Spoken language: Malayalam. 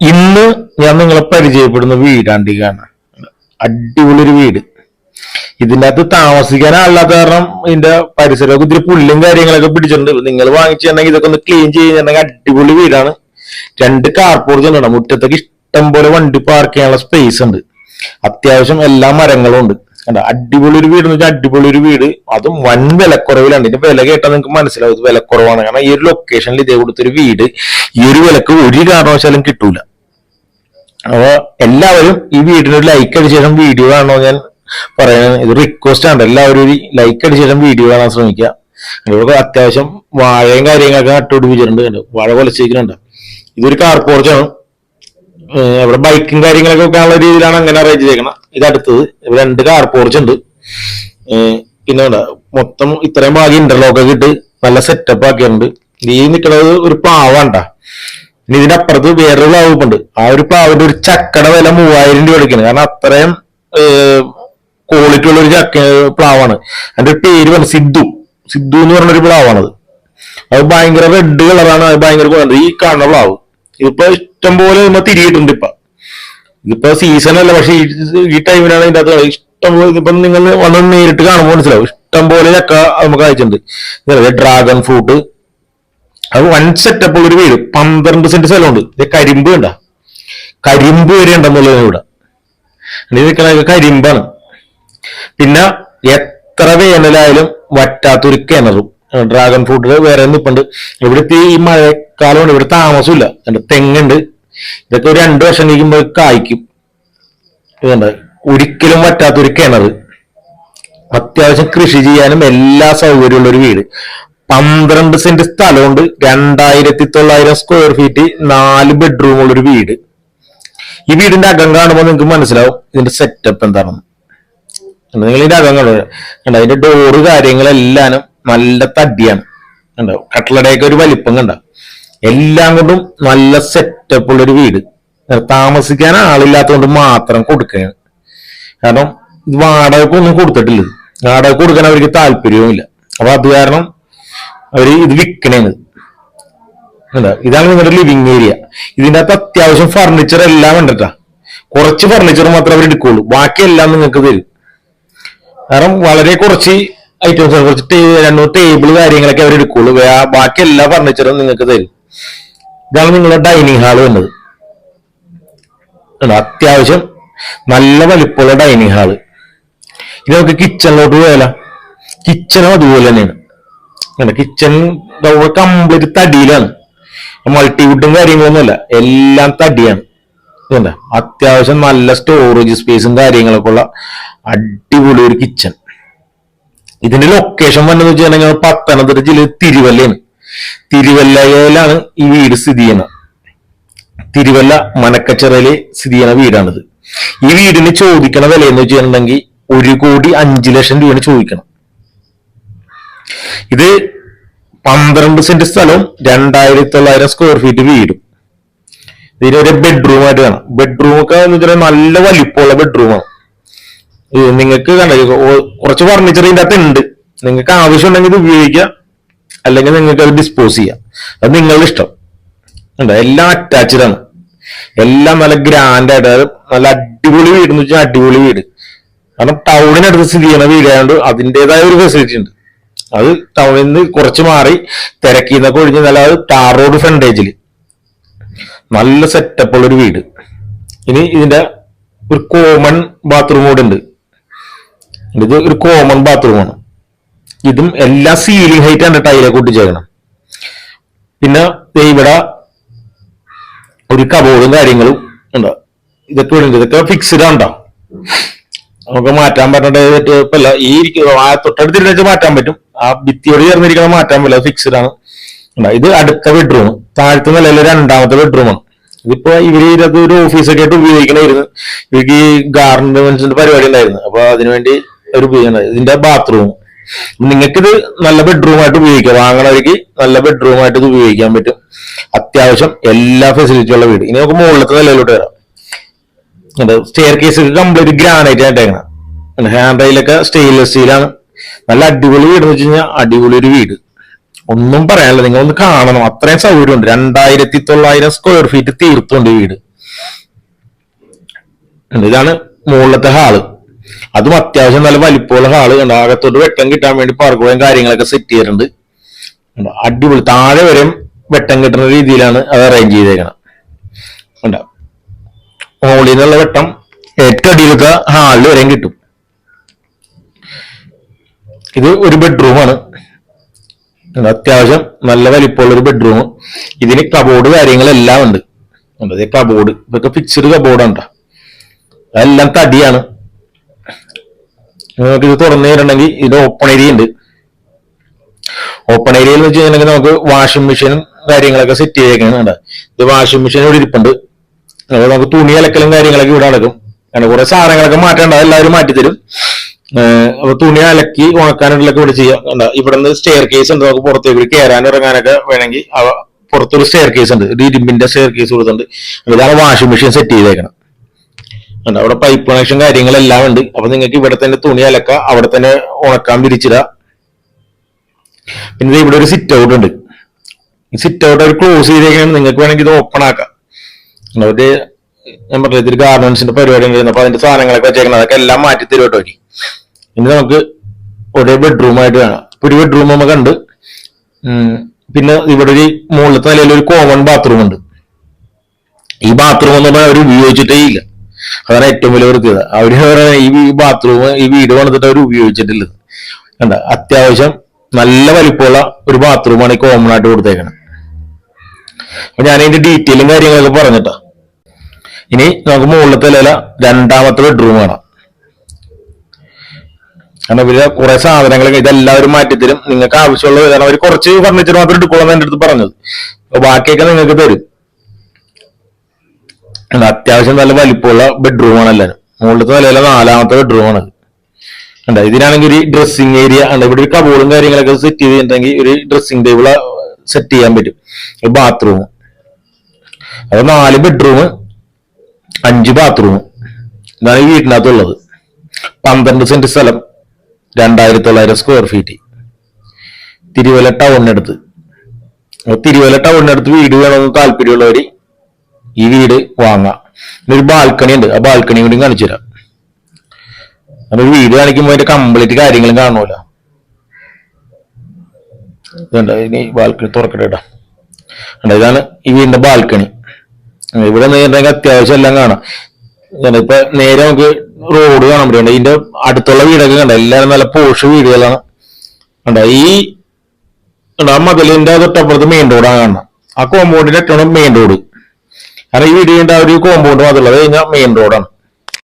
ഇന്ന് ഞാൻ നിങ്ങളെ പരിചയപ്പെടുന്ന വീടാണ്ട് ഈ കാണാൻ അടിപൊളി വീട്. ഇതിന്റെ അകത്ത് താമസിക്കാൻ ആളില്ലാത്ത കാരണം ഇതിന്റെ പരിസരമൊക്കെ ഇത്തിരി പുല്ലും കാര്യങ്ങളൊക്കെ പിടിച്ചിട്ടുണ്ട്. നിങ്ങൾ വാങ്ങിച്ചിട്ടുണ്ടെങ്കിൽ ഇതൊക്കെ ഒന്ന് ക്ലീൻ ചെയ്യുന്നുണ്ടെങ്കിൽ അടിപൊളി വീടാണ്. രണ്ട് കാർപോർച്ച് ഉണ്ട് മുറ്റത്തേക്ക് ഇഷ്ടം പോലെ വണ്ടി പാർക്ക് ചെയ്യാനുള്ള സ്പേസ് ഉണ്ട്. അത്യാവശ്യം എല്ലാ മരങ്ങളും ഉണ്ട്. കണ്ടോ? അടിപൊളി ഒരു വീട് എന്ന് വെച്ചാൽ അടിപൊളി ഒരു വീട്. അതും വൻ വിലക്കുറവിലാണ്. ഇതിന്റെ വില കേട്ടാൽ നിങ്ങൾക്ക് മനസ്സിലാവും. ഇത് വിലക്കുറവാണ്. കാരണം ഈ ഒരു ലൊക്കേഷനിൽ ഇതേ കൊടുത്തൊരു വീട് ഈ ഒരു വിലക്ക് ഒരു കാരണവശാലും കിട്ടൂല. അപ്പൊ എല്ലാവരും ഈ വീടിനൊരു ലൈക്ക് അടിച്ച ശേഷം വീഡിയോ കാണണോ ഞാൻ പറയുന്നത് ഇത് റിക്വസ്റ്റ് ആണ്. എല്ലാവരും ഒരു ലൈക്ക് അടിച്ച ശേഷം വീഡിയോ കാണാൻ ശ്രമിക്കുക. ഇവിടെ അത്യാവശ്യം വാഴയും കാര്യങ്ങളൊക്കെ നട്ടുപിടിപ്പിച്ചിട്ടുണ്ട്. വാഴ കൊലച്ചിരിക്കുന്നുണ്ട് ഇതൊരു കാർ പോർച്ചാണ് ഇവിടെ ബൈക്കും കാര്യങ്ങളൊക്കെ വെക്കാനുള്ള രീതിയിലാണ് അങ്ങനെ അറേഞ്ച് ചെയ്തേക്കണം. ഇത് അടുത്തത് രണ്ട് കാർ പോർച്ച് ഉണ്ട്. പിന്നെ മൊത്തം ഇത്രയും ഭാഗ്യം ഇന്റർലോക്ക് ഒക്കെ ഇട്ട് നല്ല സെറ്റപ്പ് ആക്കിയിട്ടുണ്ട്. ഈ നിൽക്കുന്നത് ഒരു പാവണ്ട ഇനി ഇതിന്റെ അപ്പുറത്ത് വേറൊരു പ്ലാവുണ്ട് ആ ഒരു പ്ലാവിന്റെ ഒരു ചക്കട വില മൂവായിരം രൂപ എടുക്കുന്നത് കാരണം അത്രയും ക്വാളിറ്റി ഉള്ള ഒരു ചക്ക പ്ലാവാണ്. അതിന്റെ പേര് പറഞ്ഞു സിദ്ധു. സിദ്ധു എന്ന് പറഞ്ഞൊരു പ്ലാവാണത്. അത് ഭയങ്കര റെഡ് കളറാണ് അത് ഭയങ്കര. ഈ കാണുന്ന പ്ലാവ്. ഇതിപ്പോ ഇഷ്ടം പോലെ തിരിയിട്ടുണ്ട് ഇപ്പൊ. ഇതിപ്പോ സീസൺ അല്ല പക്ഷെ ഈ- ടൈമിലാണ് ഇതിന്റെ അകത്ത് ഇഷ്ടം പോലെ ഇപ്പം നിങ്ങൾ വന്ന് നേരിട്ട് കാണുമ്പോൾ മനസ്സിലാവും. ഇഷ്ടം പോലെ ചക്ക നമുക്ക് അയച്ചിട്ടുണ്ട് ഡ്രാഗൺ ഫ്രൂട്ട് അത് വൺ സെറ്റപ്പ് ഒരു വീട്. പന്ത്രണ്ട് സെന്റ് സ്ഥലമുണ്ട്. ഇത് കരിമ്പ് കണ്ട. കരിമ്പ് വരെ ഉണ്ടെന്നുള്ളത് ഇവിടെ. നിൽക്കണത് നിൽക്കണ കരിമ്പാണ്. പിന്നെ എത്ര വേനലായാലും വറ്റാത്തൊരു കിണറും. ഡ്രാഗൺ ഫ്രൂട്ടിൽ വേറെ നിപ്പുണ്ട്. ഇവിടുത്തെ ഈ മഴക്കാലമാണ്. ഇവിടെ താമസമില്ല. തെങ്ങുണ്ട്. ഇതൊക്കെ ഒരു രണ്ടു വർഷം കഴിക്കുമ്പോൾ കായ്ക്കും ഇതുണ്ട് ഒരിക്കലും പറ്റാത്തൊരു കിണർ അത്യാവശ്യം കൃഷി ചെയ്യാനും എല്ലാ സൗകര്യമുള്ള ഒരു വീട്. പന്ത്രണ്ട് സെന്റ് സ്ഥലമുണ്ട്. രണ്ടായിരത്തി തൊള്ളായിരം സ്ക്വയർ ഫീറ്റ് നാല് ബെഡ്റൂം ഉള്ളൊരു വീട്. ഈ വീടിന്റെ അകം കാണുമ്പോൾ നിങ്ങൾക്ക് മനസ്സിലാവും ഇതിന്റെ സെറ്റപ്പ് എന്താണെന്ന്. നിങ്ങൾ ഇതിന്റെ അകം കണ്ടോ? അതിന്റെ ഡോറ് കാര്യങ്ങളെല്ലാം നല്ല തടിയാണ്. കണ്ടോ? കട്ടളടയൊക്കെ ഒരു വലിപ്പം കണ്ട? എല്ലാം കൊണ്ടും നല്ല സെറ്റപ്പ് ഉള്ളൊരു വീട്. താമസിക്കാൻ ആളില്ലാത്തതുകൊണ്ട് മാത്രം കൊടുക്കുകയാണ്. കാരണം ഇത് വാടകക്കൊന്നും കൊടുത്തിട്ടില്ല. വാടക കൊടുക്കാൻ അവർക്ക് താല്പര്യവുമില്ല. അപ്പൊ അത് കാരണം അവർ ഇത് വിൽക്കണേന്ന് എന്താ? ഇതാണ് നിങ്ങളുടെ ലിവിങ് ഏരിയ ഇതിന്റെ അകത്ത് അത്യാവശ്യം ഫർണിച്ചർ എല്ലാം ഉണ്ടട്ടാ. കുറച്ച് ഫർണിച്ചർ മാത്രമേ അവർ എടുക്കുള്ളൂ. ബാക്കിയെല്ലാം നിങ്ങൾക്ക് തരും. കാരണം വളരെ കുറച്ച് ഐറ്റംസ് കുറച്ച് രണ്ട് ടേബിൾ കാര്യങ്ങളൊക്കെ അവർ എടുക്കുള്ളൂ. ബാക്കി എല്ലാ ഫർണിച്ചറും നിങ്ങൾക്ക് തരും. ഇതാണ് നിങ്ങളുടെ ഡൈനിങ് ഹാൾ വന്നത്. അത്യാവശ്യം നല്ല വലിപ്പമുള്ള ഡൈനിങ് ഹാൾ ഇനി നമുക്ക് കിച്ചണിലോട്ട് പോയാലോ? കിച്ചണും അതുപോലെ തന്നെയാണ്. Kitchen complete തടിയിലാണ്. മൾട്ടിവുഡും കാര്യങ്ങളൊന്നുമല്ല എല്ലാം തടിയാണ്. അത്യാവശ്യം നല്ല സ്റ്റോറേജ് സ്പേസും കാര്യങ്ങളൊക്കെ ഉള്ള അടിപൊളി ഒരു കിച്ചൺ ഇതിന്റെ ലൊക്കേഷൻ വന്നതെന്ന് വെച്ചിട്ടുണ്ടെങ്കിൽ പത്തനംതിട്ട ജില്ലയിൽ തിരുവല്ലയാണ്. തിരുവല്ലയിലാണ് ഈ വീട് സ്ഥിതി ചെയ്യുന്നത്. തിരുവല്ല മനക്കച്ചിറയിൽ സ്ഥിതി ചെയ്യുന്ന വീടാണിത്. ഈ വീടിന് ചോദിക്കണ വില എന്ന് വെച്ചിട്ടുണ്ടെങ്കിൽ ഒരു കോടി അഞ്ചു ലക്ഷം രൂപയാണ് ചോദിക്കണം. ഇത് പന്ത്രണ്ട് സെന്റ് സ്ഥലവും രണ്ടായിരത്തി തൊള്ളായിരം സ്ക്വയർ ഫീറ്റ് വീടും ഇതിനൊരു ബെഡ്റൂം ആയിട്ട് കാണാം ബെഡ്റൂം ഒക്കെ എന്ന് വെച്ചാൽ നല്ല വലിപ്പമുള്ള ബെഡ്റൂമാണ് നിങ്ങൾക്ക് കണ്ട? കുറച്ച് ഫർണിച്ചർ ഇതിന്റെ അകത്ത് ഉണ്ട്. നിങ്ങൾക്ക് ആവശ്യമുണ്ടെങ്കിൽ ഇത് ഉപയോഗിക്കാം. അല്ലെങ്കിൽ നിങ്ങൾക്ക് അത് ഡിസ്പോസ് ചെയ്യാം. അത് നിങ്ങളുടെ ഇഷ്ടം. ഉണ്ട് എല്ലാം അറ്റാച്ച്ഡ് ആണ്. എല്ലാം നല്ല ഗ്രാൻഡ് ആയിട്ട് അതായത് നല്ല അടിപൊളി വീട് എന്ന് വെച്ചാൽ അടിപൊളി വീട്. കാരണം ടൗണിനടുത്ത് സ്ഥിതി ചെയ്യുന്ന വീടായതുകൊണ്ട് അതിന്റെതായ ഒരു ഫെസിലിറ്റി ഉണ്ട്. അത് ടൗണിൽ നിന്ന് കുറച്ച് മാറി തിരക്കിൽ നിന്നൊക്കെ ഒഴിഞ്ഞ് നല്ല ടാർ റോഡ് ഫ്രണ്ടേജിൽ നല്ല സെറ്റപ്പ് ഉള്ള ഒരു വീട്. ഇനി ഇതിന്റെ ഒരു കോമൺ ബാത്റൂം കൂടെ ഉണ്ട്. ഇത് ഒരു കോമൺ ബാത്റൂമാണ് ഇതും എല്ലാ സീലിംഗ് ഹൈറ്റ് ആണ് ടൈലൊക്കെ ഒട്ടിച്ചേക്കണം. പിന്നെ ഇവിടെ ഒരു കബോർഡും കാര്യങ്ങളും ഉണ്ട്. ഇതൊക്കെ ഉണ്ട്. ഇതൊക്കെ ഫിക്സ്ഡ് ഉണ്ടോ നമുക്ക് മാറ്റാൻ പറ്റേണ്ട ഇപ്പല്ല ഈ ഇരിക്കുന്ന തൊട്ടടുത്തിരുന്ന് മാറ്റാൻ പറ്റും. ആ ഭിത്തിയോട് ചേർന്നിരിക്കണം മാറ്റാൻ പറ്റില്ല. ഫിക്സ്ഡ് ആണ്? ഇത് അടുത്ത ബെഡ്റൂം താഴത്തെ നിലയിലെ രണ്ടാമത്തെ ബെഡ്റൂമാണ് ഇതിപ്പോ ഇവർ ഇതൊക്കെ ഒരു ഓഫീസൊക്കെ ആയിട്ട് ഉപയോഗിക്കണമായിരുന്നു ഇവർക്ക് ഈ ഗാർമെന്റ്സിന്റെ പരിപാടി ഉണ്ടായിരുന്നു. അപ്പൊ അതിനുവേണ്ടി ഒരു ഇതിന്റെ ബാത്റൂം നിങ്ങൾക്കിത് നല്ല ബെഡ്റൂം ആയിട്ട് ഉപയോഗിക്കാം. വാങ്ങണവർക്ക് നല്ല ബെഡ്റൂം ആയിട്ട് ഇത് ഉപയോഗിക്കാൻ പറ്റും. അത്യാവശ്യം എല്ലാ ഫെസിലിറ്റി ഉള്ള വീട്. ഇനി നമുക്ക് മുകളിലത്തെ നിലയിലോട്ട് വരാം. സ്റ്റെയർ കേസ് കംപ്ലീറ്റ് ഗ്രാനൈറ്റ് ആയിട്ട് ആയിട്ടേക്കണം ഹാൻഡ് റൈലൊക്കെ സ്റ്റെയിൻലെസ് സ്റ്റീലാണ് നല്ല അടിപൊളി വീട് എന്ന് വെച്ച് കഴിഞ്ഞാൽ അടിപൊളി ഒരു വീട്. ഒന്നും പറയാനില്ല. നിങ്ങൾ ഒന്ന് കാണണം. അത്രയും സൗകര്യമുണ്ട്. രണ്ടായിരത്തി തൊള്ളായിരം സ്ക്വയർ ഫീറ്റ് തീർത്തുണ്ട് വീട്. ഇതാണ് മുകളിലത്തെ ഹാൾ അതും അത്യാവശ്യം നല്ല വലിപ്പമുള്ള ഹാൾ കണ്ട? അകത്തോട്ട് വെട്ടം കിട്ടാൻ വേണ്ടി പാർക്കുകയും കാര്യങ്ങളൊക്കെ സെറ്റ് ചെയ്തിട്ടുണ്ട്? അടിപൊളി. താഴെ വരെ വെട്ടം കിട്ടുന്ന രീതിയിലാണ് അത് അറേഞ്ച് ചെയ്തേക്കണം കണ്ടോ? മുകളിൽ നിന്നുള്ള വെട്ടം ഏറ്റവും അടിയിലൊക്കെ ഹാളിൽ വരെയും കിട്ടും. ഇത് ഒരു ബെഡ്റൂമാണ്. അത്യാവശ്യം നല്ല വലിപ്പമുള്ള ഒരു ബെഡ്റൂം ഇതിന് കബോർഡ് കാര്യങ്ങളെല്ലാം ഉണ്ട്. കബോർഡ് ഇതൊക്കെ ഫിക്സ്ഡ് കബോർഡാണ് ഉണ്ടോ അതെല്ലാം തടിയാണ്. നിങ്ങൾക്ക് ഇത് തുറന്നു തരണമെങ്കിൽ ഇത് ഓപ്പൺ ഏരിയ ഉണ്ട്. ഓപ്പൺ ഏരിയയിൽ വെച്ച് കഴിഞ്ഞിട്ടുണ്ടെങ്കിൽ നമുക്ക് വാഷിംഗ് മെഷീനും കാര്യങ്ങളൊക്കെ സെറ്റ് ചെയ്തേക്കുന്നുണ്ട് ഇത് വാഷിംഗ് മെഷീൻ ഇവിടെ ഇരിപ്പുണ്ട്. അപ്പോൾ നമുക്ക് തുണി അലക്കലും കാര്യങ്ങളൊക്കെ ഇവിടെ നടക്കും. അങ്ങനെ കുറെ സാധനങ്ങളൊക്കെ മാറ്റേണ്ട എല്ലാവരും മാറ്റിത്തരും. തരും അപ്പൊ തുണി അലക്കി ഉണക്കാനുള്ളൊക്കെ ഇവിടെ ചെയ്യാം? ഇവിടെ നിന്ന് സ്റ്റെയർ കേസ് ഉണ്ട്. നമുക്ക് പുറത്തേക്ക് കയറാനും ഇറങ്ങാനൊക്കെ വേണമെങ്കിൽ പുറത്തൊരു സ്റ്റെയർ കേസ് ഉണ്ട്. ഒരു ഇരുമ്പിന്റെ സ്റ്റെയർ കേസ് കൊടുത്തിട്ടുണ്ട്. ഇതാണ് വാഷിംഗ് മെഷീൻ സെറ്റ് ചെയ്തേക്കണം അവിടെ പൈപ്പ് കണക്ഷൻ കാര്യങ്ങളെല്ലാം ഉണ്ട്. അപ്പൊ നിങ്ങൾക്ക് ഇവിടെ തന്നെ തുണി അലക്ക അവിടെ തന്നെ ഉണക്കാൻ വിരിച്ചിട. പിന്നെ ഇവിടെ ഒരു സിറ്റ് ഔട്ട് ഉണ്ട്. ഈ സിറ്റ് ഔട്ട് അവർ ക്ലോസ് ചെയ്തേക്കാണ് നിങ്ങൾക്ക് വേണമെങ്കിൽ ഇത് ഓപ്പൺ ആക്കാം. അവർ ഞാൻ പറഞ്ഞ ഇതൊരു ഗാർമെന്റ്സിന്റെ പരിപാടി ഉണ്ടായിരുന്നു. അപ്പൊ അതിന്റെ സാധനങ്ങളൊക്കെ വെച്ചേക്കണം അതൊക്കെ എല്ലാം മാറ്റി തരും കേട്ടോ. ഇനി. നമുക്ക് ഒരേ ആയിട്ട് കാണാം. ഒരു ബെഡ്റൂം നമുക്ക് ഉണ്ട് പിന്നെ ഇവിടെ ഒരു മുകളിലത്തെ നിലയിൽ ഒരു കോമൺ ബാത്റൂം ഉണ്ട്. ഈ ബാത്റൂം ഒന്നും അവർ ഉപയോഗിച്ചിട്ടേ ഇല്ല. അതാണ് ഏറ്റവും വലിയ വൃത്തിയത് അവർ ഈ ബാത്റൂം ഈ വീട് പണിതിട്ട് അവർ ഉപയോഗിച്ചിട്ടില്ല കണ്ട അത്യാവശ്യം നല്ല വലിപ്പമുള്ള ഒരു ബാത്റൂമാണ് ഈ കോമൺ ആയിട്ട് കൊടുത്തേക്കണം. അപ്പൊ ഞാൻ അതിന്റെ ഡീറ്റെയിലും കാര്യങ്ങളൊക്കെ പറഞ്ഞിട്ടാ. ഇനി നമുക്ക് മുകളിലത്തെ നില രണ്ടാമത്തെ ബെഡ്റൂം കാണാം. കാരണം ഇവർ കുറെ സാധനങ്ങളൊക്കെ ഇതെല്ലാവരും മാറ്റിത്തരും. നിങ്ങൾക്ക് ആവശ്യമുള്ള കാരണം അവർ കുറച്ച് ഫർണിച്ചർ മാത്രം എടുക്കോളാം എന്റെ അടുത്ത് പറഞ്ഞത്. ബാക്കിയൊക്കെ നിങ്ങൾക്ക് തരും. അത് അത്യാവശ്യം നല്ല വലിപ്പമുള്ള ബെഡ്റൂമാണ് എല്ലാവരും മുകളിലത്തെ നിലയിലെ നാലാമത്തെ ബെഡ്റൂമാണ് ഉണ്ട് ഇതിനാണെങ്കിൽ ഒരു ഡ്രസ്സിങ് ഏരിയ ഉണ്ട്. ഇവിടെ ഒരു കബോർഡും കാര്യങ്ങളൊക്കെ സെറ്റ് ചെയ്തിട്ടുണ്ടെങ്കിൽ ഒരു ഡ്രസ്സിങ് ടേബിൾ സെറ്റ് ചെയ്യാൻ പറ്റും. ഒരു ബാത്റൂം അത് നാല് ബെഡ്റൂം അഞ്ച് ബാത്റൂം ഇതാണ് ഈ വീട്ടിനകത്തുള്ളത്. പന്ത്രണ്ട് സെന്റ് സ്ഥലം രണ്ടായിരത്തി തൊള്ളായിരം സ്ക്വയർ ഫീറ്റ് തിരുവല്ല ടൗണിനടുത്ത് തിരുവല്ല ടൗണിനടുത്ത് വീട് വേണമെന്ന് താല്പര്യമുള്ളവര് ഈ വീട് വാങ്ങാം. പിന്നെ ഒരു ബാൽക്കണി ഉണ്ട്. ആ ബാൽക്കണി കൂടി കാണിച്ചു തരാം. നമ്മൾ വീട് കാണിക്കുമ്പോൾ അതിന്റെ കംപ്ലീറ്റ് കാര്യങ്ങളും കാണൂല ഇനി ബാൽക്കണി തുറക്കട്ടെ കേട്ടോ. ഇതാണ് ഈ വീടിന്റെ ബാൽക്കണി ഇവിടെ നേരിട്ടെങ്കിൽ അത്യാവശ്യം എല്ലാം കാണാം. ഇപ്പൊ നേരെ നമുക്ക് റോഡ് കാണാൻ പറ്റും. ഇതിന്റെ അടുത്തുള്ള വീടൊക്കെ കണ്ട? എല്ലാരും നല്ല പോഷ് വീടുകളാണ്. കണ്ട? ഈ ആ മതിലിന്റെ തൊട്ടപ്പുറത്ത് മെയിൻ റോഡാണ് കാണണം ആ കോമ്പൗണ്ടിന്റെ ഏറ്റവും മെയിൻ റോഡ് കാരണം ഈ വീടിന്റെ ആ ഒരു കോമ്പൗണ്ട് മാത്രമല്ല അത് കഴിഞ്ഞാൽ മെയിൻ റോഡാണ്